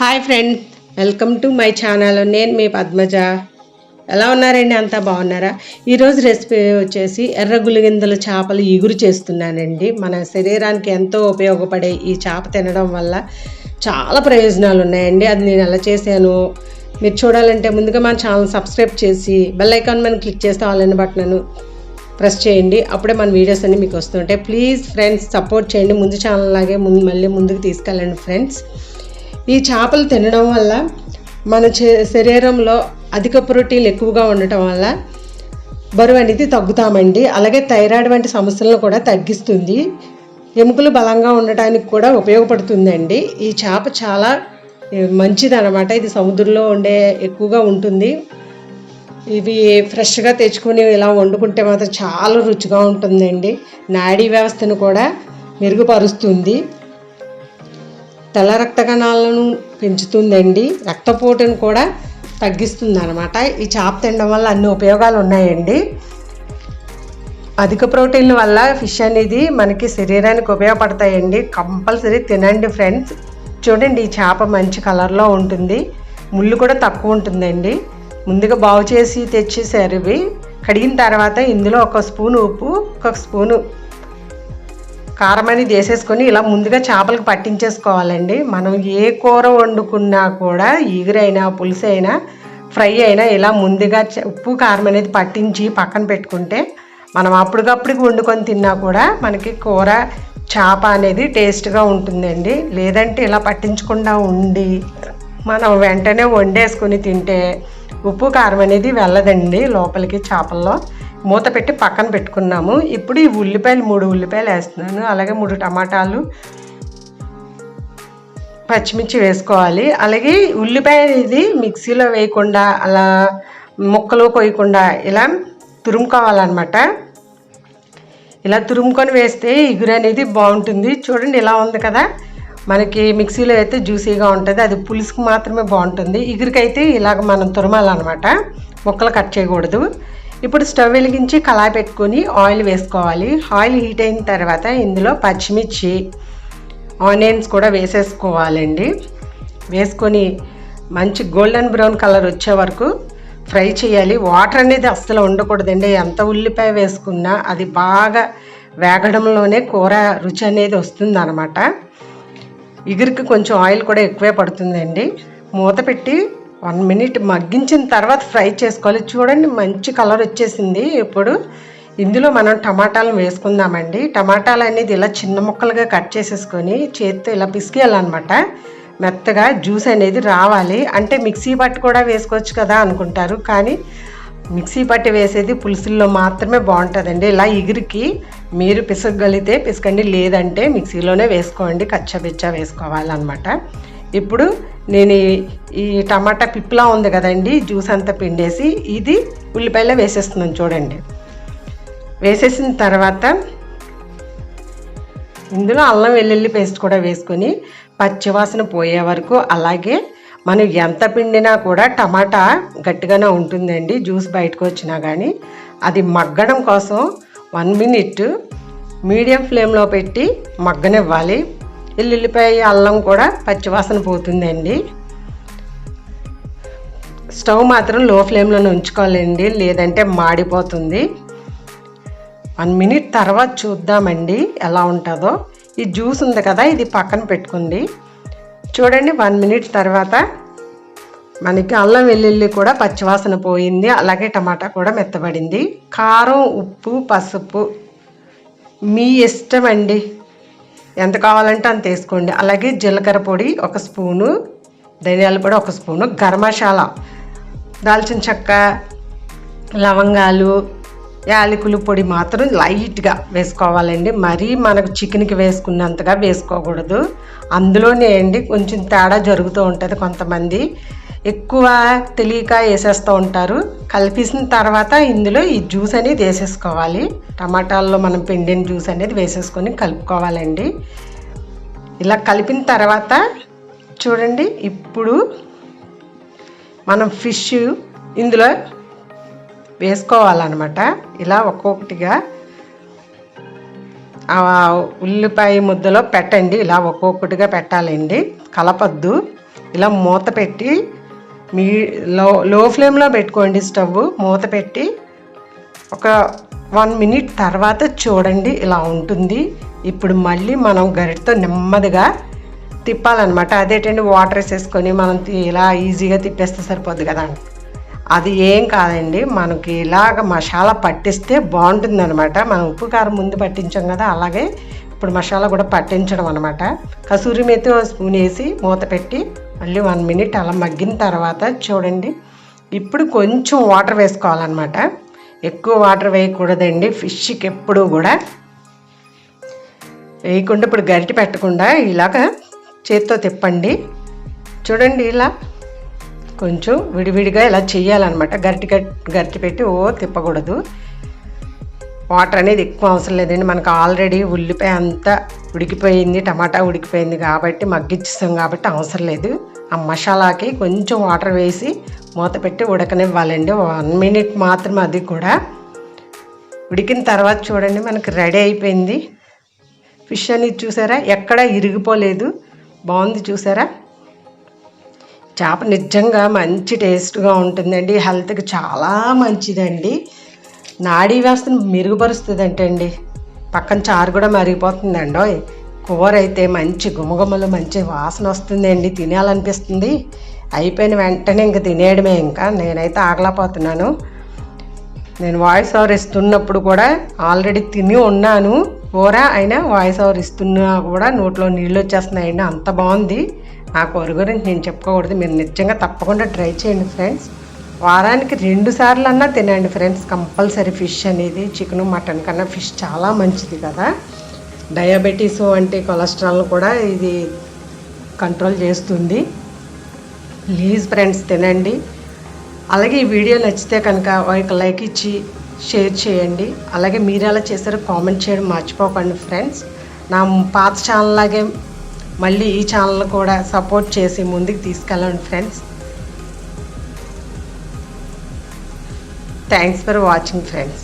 Hi friend welcome to my channel. నేను మీ పద్మజ. ఎలా ఉన్నారండి? అంతా బాగున్నారా? ఈరోజు రెసిపీ వచ్చేసి ఎర్ర గులిగిందల చేపలు ఇగురు చేస్తున్నానండి. మన శరీరానికి ఎంతో ఉపయోగపడే ఈ చేప తినడం వల్ల చాలా ప్రయోజనాలు ఉన్నాయండి. అది నేను ఎలా చేశాను? మీరు చూడాలంటే ముందుగా మన ఛానల్ సబ్స్క్రైబ్ చేసి బెల్ ఐకాన్ మనం క్లిక్ చేస్తే ఆన్లైన్ అనే ప్రెస్ చేయండి. అప్పుడే మన వీడియోస్ అన్నీ మీకు వస్తుంటాయి. ప్లీజ్ ఫ్రెండ్స్ సపోర్ట్ చేయండి. ముందు ఛానల్ లాగే ముందు మళ్ళీ ముందుకు తీసుకెళ్ళండి ఫ్రెండ్స్. ఈ చేపలు తినడం వల్ల మన శరీరంలో అధిక ప్రోటీన్ ఎక్కువగా ఉండటం వల్ల బరువు అనేది తగ్గుతామండి. అలాగే థైరాయిడ్ వంటి సమస్యలను కూడా తగ్గిస్తుంది. ఎముకలు బలంగా ఉండటానికి కూడా ఉపయోగపడుతుందండి. ఈ చేప చాలా మంచిది అనమాట ఇది సముద్రంలో ఉండే ఎక్కువగా ఉంటుంది. ఇవి ఫ్రెష్గా తెచ్చుకొని ఇలా వండుకుంటే మాత్రం చాలా రుచిగా ఉంటుందండి. నాడీ వ్యవస్థను కూడా మెరుగుపరుస్తుంది. తెల్ల రక్త కణాలను పెంచుతుందండి. రక్తపోటును కూడా తగ్గిస్తుంది అనమాట ఈ చేప తినడం వల్ల అన్ని ఉపయోగాలు ఉన్నాయండి. అధిక ప్రోటీన్ల వల్ల ఫిష్ అనేది మనకి శరీరానికి ఉపయోగపడతాయండి. కంపల్సరీ తినండి ఫ్రెండ్స్. చూడండి ఈ చేప మంచి కలర్లో ఉంటుంది. ముళ్ళు కూడా తక్కువ ఉంటుందండి. ముందుగా బాగు చేసి తెచ్చేసారు ఇవి. కడిగిన తర్వాత ఇందులో ఒక స్పూన్ ఉప్పు ఒక స్పూను కారం అనేది వేసేసుకొని ఇలా ముందుగా చేపలకు పట్టించేసుకోవాలండి. మనం ఏ కూర వండుకున్నా కూడా ఈగురైనా పులుసు అయినా ఫ్రై అయినా ఇలా ముందుగా ఉప్పు కారం అనేది పట్టించి పక్కన పెట్టుకుంటే మనం అప్పటికప్పటికి వండుకొని తిన్నా కూడా మనకి కూర చేప అనేది టేస్ట్గా ఉంటుందండి. లేదంటే ఇలా పట్టించకుండా ఉండి మనం వెంటనే వండేసుకొని తింటే ఉప్పు కారం అనేది వెళ్ళదండి లోపలికి చేపల్లో. మూత పెట్టి పక్కన పెట్టుకున్నాము. ఇప్పుడు ఈ ఉల్లిపాయలు మూడు ఉల్లిపాయలు వేస్తున్నాను. అలాగే మూడు టమాటాలు పచ్చిమిర్చి వేసుకోవాలి. అలాగే ఉల్లిపాయ ఇది మిక్సీలో వేయకుండా అలా ముక్కలు కొయ్యకుండా ఇలా తురుముకోవాలన్నమాట. ఇలా తురుముకొని వేస్తే ఇగురు అనేది బాగుంటుంది. చూడండి ఇలా ఉంది కదా. మనకి మిక్సీలో అయితే జ్యూసీగా ఉంటుంది. అది పులుసుకు మాత్రమే బాగుంటుంది. ఇగురికైతే ఇలాగ మనం తురమాలన్నమాట. ముక్కలు కట్ చేయకూడదు. ఇప్పుడు స్టవ్ వెలిగించి కళాయి పెట్టుకొని ఆయిల్ వేసుకోవాలి. ఆయిల్ హీట్ అయిన తర్వాత ఇందులో పచ్చిమిర్చి ఆనియన్స్ కూడా వేసేసుకోవాలండి. వేసుకొని మంచి గోల్డెన్ బ్రౌన్ కలర్ వచ్చే వరకు ఫ్రై చేయాలి. వాటర్ అనేది అస్సలు ఉండకూడదండి. ఎంత ఉల్లిపాయ వేసుకున్నా అది బాగా వేగడంలోనే కూర రుచి అనేది వస్తుంది అనమాట ఇగురికి కొంచెం ఆయిల్ కూడా ఎక్కువే పడుతుందండి. మూత పెట్టి వన్ మినిట్ మగ్గించిన తర్వాత ఫ్రై చేసుకోవాలి. చూడండి మంచి కలర్ వచ్చేసింది ఇప్పుడు. ఇందులో మనం టమాటాలను వేసుకుందామండి. టమాటాలు అనేది ఇలా చిన్న ముక్కలుగా కట్ చేసేసుకొని చేతితో ఇలా పిసికేయాలన్నమాట. మెత్తగా జ్యూస్ అనేది రావాలి. అంటే మిక్సీ పట్టు కూడా వేసుకోవచ్చు కదా అనుకుంటారు. కానీ మిక్సీ పట్టి వేసేది పులుసుల్లో మాత్రమే బాగుంటుందండి. ఇలా ఎగిరికి మీరు పిసగలిగితే పిసకండి లేదంటే మిక్సీలోనే వేసుకోండి. కచ్చబిచ్చ వేసుకోవాలన్నమాట. ఇప్పుడు నేను ఈ- టమాటా పిప్లా ఉంది కదండి జ్యూస్ అంతా పిండేసి ఇది ఉల్లిపాయలో వేసేస్తున్నాను చూడండి. వేసేసిన తర్వాత ఇందులో అల్లం వెల్లుల్లి పేస్ట్ కూడా వేసుకొని పచ్చివాసన పోయే వరకు అలాగే మనం ఎంత పిండినా కూడా టమాటా గట్టిగానే ఉంటుందండి జ్యూస్ బయటకు వచ్చినా కానీ అది మగ్గడం కోసం వన్ మినిట్ మీడియం ఫ్లేమ్లో పెట్టి మగ్గనివ్వాలి. వెల్లుల్లిపాయ అల్లం కూడా పచ్చివాసన పోతుందండి. స్టవ్ మాత్రం లో ఫ్లేమ్లోనే ఉంచుకోవాలండి లేదంటే మాడిపోతుంది. వన్ మినిట్ తర్వాత చూద్దామండి ఎలా ఉంటుందో. ఈ జ్యూస్ ఉంది కదా ఇది పక్కన పెట్టుకుంది చూడండి వన్ మినిట్ తర్వాత మనకి అల్లం వెల్లుల్లి కూడా పచ్చివాసన పోయింది. అలాగే టమాటా కూడా మెత్తబడింది. కారం ఉప్పు పసుపు మీ ఇష్టం అండి ఎంత కావాలంటే అంత వేసుకోండి. అలాగే జీలకర్ర పొడి ఒక స్పూను ధనియాల పొడి ఒక స్పూను గరం మసాలా దాల్చిన చెక్క లవంగాలు యాలకులు పొడి మాత్రం లైట్గా వేసుకోవాలండి. మరీ మనకు చికెన్కి వేసుకున్నంతగా వేసుకోకూడదు. అందులోనే అండి కొంచెం తేడా జరుగుతూ ఉంటుంది కొంతమంది. ఎక్కువ తెలియక వేసేస్తూ ఉంటారు. కలిపేసిన తర్వాత ఇందులో ఈ జ్యూస్ అనేది వేసేసుకోవాలి. టమాటాల్లో మనం పిండిన జ్యూస్ అనేది వేసేసుకొని కలుపుకోవాలండి. ఇలా కలిపిన తర్వాత చూడండి ఇప్పుడు మనం ఫిష్ ఇందులో వేసుకోవాలన్నమాట. ఇలా ఒక్కొక్కటిగా ఉల్లిపాయ ముద్దలో పెట్టండి. ఇలా ఒక్కొక్కటిగా పెట్టాలండి. కలపద్దు. ఇలా మూత పెట్టి మీ లో లో ఫ్లేమ్లో పెట్టుకోండి స్టవ్ మూత పెట్టి ఒక వన్ మినిట్ తర్వాత చూడండి ఇలా ఉంటుంది. ఇప్పుడు మళ్ళీ మనం గరిటతో నెమ్మదిగా తిప్పాలన్నమాట. అదేంటండి వాటర్ వేసేసుకొని మనం ఇలా ఈజీగా తిప్పేస్తే సరిపోద్ది కదా. అది ఏం కాదండి మనకి ఇలాగ మసాలా పట్టిస్తే బాగుంటుంది అనమాట మనం ఉప్పు కారం ముందు పట్టించాం కదా అలాగే ఇప్పుడు మసాలా కూడా పట్టించడం అనమాట కసూరి మేతి స్పూన్ వేసి మూత పెట్టి మళ్ళీ వన్ మినిట్ అలా మగ్గిన తర్వాత చూడండి ఇప్పుడు కొంచెం వాటర్ వేసుకోవాలన్నమాట. ఎక్కువ వాటర్ వేయకూడదండి ఫిష్కి ఎప్పుడు కూడా. వేయకుండా ఇప్పుడు గరిటె పెట్టకుండా ఇలాగ చేత్తో తిప్పండి. చూడండి ఇలా కొంచెం విడివిడిగా ఇలా చేయాలన్నమాట. గరిటె గట్- గరిటె పెట్టి ఓ తిప్పకూడదు. వాటర్ అనేది ఎక్కువ అవసరం లేదండి. మనకు ఆల్రెడీ ఉల్లిపాయ అంతా ఉడికిపోయింది టమాటా ఉడికిపోయింది కాబట్టి మగ్గిస్తాం కాబట్టి అవసరం లేదు. ఆ మసాలాకి కొంచెం వాటర్ వేసి మూత పెట్టి ఉడకనివ్వాలండి. వన్ మినిట్ మాత్రమే అది కూడా. ఉడికిన తర్వాత చూడండి మనకి రెడీ అయిపోయింది. ఫిష్ అనేది చూసారా? ఎక్కడ ఇరిగిపోలేదు. బాగుంది చూసారా? చేప నిజంగా మంచి టేస్ట్గా ఉంటుందండి. హెల్త్కి చాలా మంచిదండి. నాడీ వ్యవస్థను మెరుగుపరుస్తుంది అండి పక్కన చారు కూడా మరిగిపోతుందండి కూర అయితే మంచి గుమగుమలు మంచి వాసన వస్తుందండి తినాలనిపిస్తుంది. అయిపోయిన వెంటనే ఇంక తినేయడమే ఇంకా. నేనైతే ఆగలేకపోతున్నాను. నేను వాయిస్ ఓవర్ ఇస్తున్నప్పుడు కూడా ఆల్రెడీ తిని ఉన్నాను. కూర అయినా వాయిస్ ఓవర్ ఇస్తున్నా కూడా నోట్లో నీళ్ళు వచ్చేస్తున్నాయండి. అంత బాగుంది. ఆ కూర గురించి నేను చెప్పుకోకూడదు. మీరు నిజంగా తప్పకుండా ట్రై చేయండి ఫ్రెండ్స్. వారానికి రెండు సార్లు అన్నా తినండి ఫ్రెండ్స్. కంపల్సరీ ఫిష్ అనేది చికెన్ మటన్ కన్నా ఫిష్ చాలా మంచిది కదా. డయాబెటీస్ వంటి కొలెస్ట్రాల్ కూడా ఇది కంట్రోల్ చేస్తుంది. ప్లీజ్ ఫ్రెండ్స్ తినండి. అలాగే ఈ వీడియో నచ్చితే కనుక ఒక లైక్ ఇచ్చి షేర్ చేయండి. అలాగే మీరు ఎలా చేశారో కామెంట్ చేయడం మర్చిపోకండి ఫ్రెండ్స్. నా పాత ఛానల్ లాగే మళ్ళీ ఈ ఛానల్ కూడా సపోర్ట్ చేసి ముందుకు తీసుకెళ్ళండి friends. Thanks for watching friends